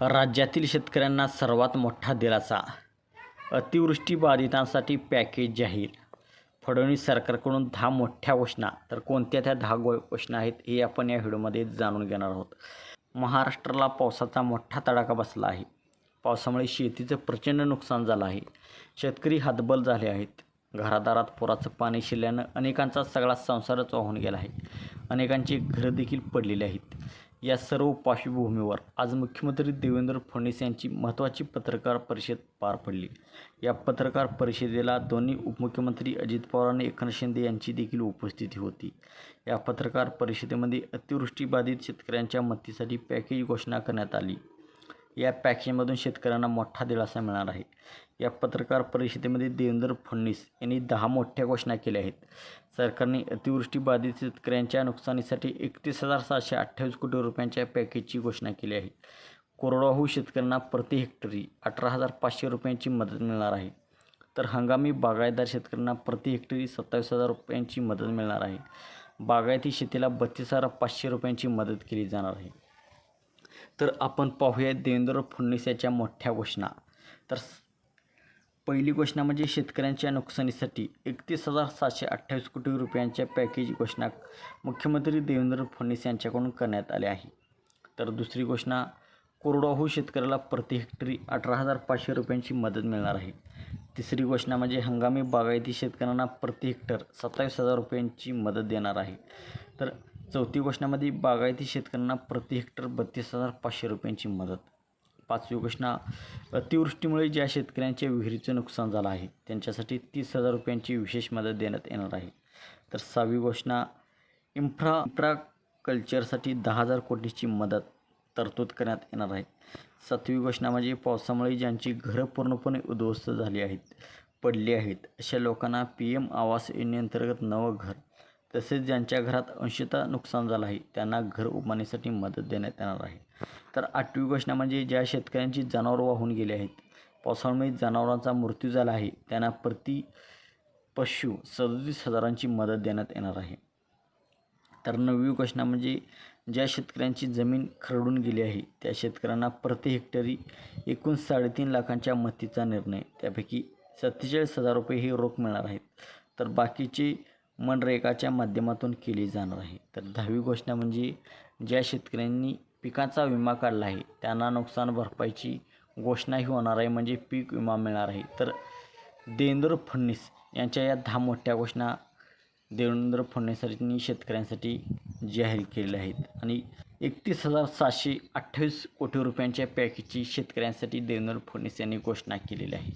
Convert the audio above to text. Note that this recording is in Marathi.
राज्यातील शेतकऱ्यांना सर्वात मोठा दिलासा. अतिवृष्टी बाधितांसाठी पॅकेज जाहीर. फडणवीस सरकारकडून दहा मोठ्या घोषणा. तर कोणत्या त्या दहा गो घोषणा आहेत हे आपण या व्हिडिओमध्ये जाणून घेणार आहोत. महाराष्ट्राला पावसाचा मोठा तडाखा बसला आहे. पावसामुळे शेतीचं प्रचंड नुकसान झालं आहे. शेतकरी हातबल झाले आहेत. घरादारात पुराचं पाणी शिरल्यानं अनेकांचा सगळा संसारच वाहून गेला आहे. अनेकांची घरं देखील पडलेली आहेत. या सर्व पार्श्वभूमीवर आज मुख्यमंत्री देवेंद्र फडणवीस यांची महत्त्वाची पत्रकार परिषद पार पडली. या पत्रकार परिषदेला दोन्ही उपमुख्यमंत्री अजित पवार आणि एकनाथ शिंदे यांची देखील उपस्थिती होती. या पत्रकार परिषदेमध्ये अतिवृष्टीबाधित शेतकऱ्यांच्या मदतीसाठी पॅकेज घोषणा करण्यात आली. या पॅकेजमधून शेतकऱ्यांना मोठा दिलासा मिळणार आहे. या पत्रकार परिषदेमध्ये देवेंद्र फडणवीस यांनी दहा मोठ्या घोषणा केल्या आहेत. सरकारने अतिवृष्टी बाधित शेतकऱ्यांच्या नुकसानीसाठी एकतीस हजार सहाशे अठ्ठावीस कोटी रुपयांच्या पॅकेजची घोषणा केली आहे. कोरडवाहू शेतकऱ्यांना प्रति हेक्टरी अठरा हजार पाचशे रुपयांची मदत मिळणार आहे. तर हंगामी बागायतदार शेतकऱ्यांना प्रति हेक्टरी सत्तावीस हजार रुपयांची मदत मिळणार आहे. बागायती शेतीला बत्तीस हजार पाचशे रुपयांची मदत केली जाणार आहे. तर आपण पाहूया देवेंद्र फडणवीस याच्या मोठ्या घोषणा. तर पहिली घोषणा म्हणजे शेतकऱ्यांच्या नुकसानीसाठी एकतीस हजार सातशे अठ्ठावीस कोटी रुपयांच्या पॅकेज घोषणा मुख्यमंत्री देवेंद्र फडणवीस यांच्याकडून करण्यात आली आहे तर दुसरी घोषणा कोरडवाहू शेतकऱ्याला प्रति हेक्टरी अठरा हजार पाचशे रुपयांची मदत मिळणार आहे. तिसरी घोषणा म्हणजे हंगामी बागायती शेतकऱ्यांना प्रति हेक्टर सत्तावीस हजार रुपयांची मदत देणार आहे. तर चौथी घोषणामध्ये बागायती शेतकऱ्यांना प्रति हेक्टर बत्तीस हजार पाचशे रुपयांची मदत. पाचवी घोषणा अतिवृष्टीमुळे ज्या शेतकऱ्यांच्या विहिरीचं नुकसान झालं आहे त्यांच्यासाठी तीस हजार रुपयांची विशेष मदत देण्यात येणार आहे. तर सहावी घोषणा इन्फ्रा इन्फ्रा कल्चरसाठी दहा हजार कोटीची मदत तरतूद करण्यात येणार आहे. सातवी घोषणा म्हणजे पावसामुळे ज्यांची घरं पूर्णपणे उद्ध्वस्त झाली आहेत पडली आहेत अशा लोकांना पी एम आवास योजनेअंतर्गत नवं घर तसेच ज्यांच्या घरात अंशतः नुकसान झालं आहे त्यांना घर उभारण्यासाठी मदत देण्यात येणार आहे. तर आठवी घोषणा म्हणजे ज्या शेतकऱ्यांची जनावरं वाहून गेली आहेत पावसामुळे जनावरांचा मृत्यू झाला आहे त्यांना प्रति पशु सदतीस हजारांची मदत देण्यात येणार आहे. तर नववी घोषणा म्हणजे ज्या शेतकऱ्यांची जमीन खरडून गेली आहे त्या शेतकऱ्यांना प्रति हेक्टरी एकूण साडेतीन लाखांच्या मतीचा निर्णय त्यापैकी सत्तेचाळीस हजार रुपये हे रोख मिळणार आहेत. तर बाकीचे मनरेगाच्या माध्यमातून केली जाणार आहे. तर दहावी घोषणा म्हणजे ज्या शेतकऱ्यांनी पिकाचा विमा काढला आहे त्यांना नुकसान भरपाईची घोषणाही होणार आहे म्हणजे पीक विमा मिळणार आहे. तर देवेंद्र फडणवीस यांच्या या दहा मोठ्या घोषणा देवेंद्र फडणवीसांनी शेतकऱ्यांसाठी जाहीर केलेल्या आहेत. आणि एकतीस हजार सातशे अठ्ठावीस कोटी रुपयांच्या पॅकेजची शेतकऱ्यांसाठी देवेंद्र फडणवीस यांनी घोषणा केलेली आहे.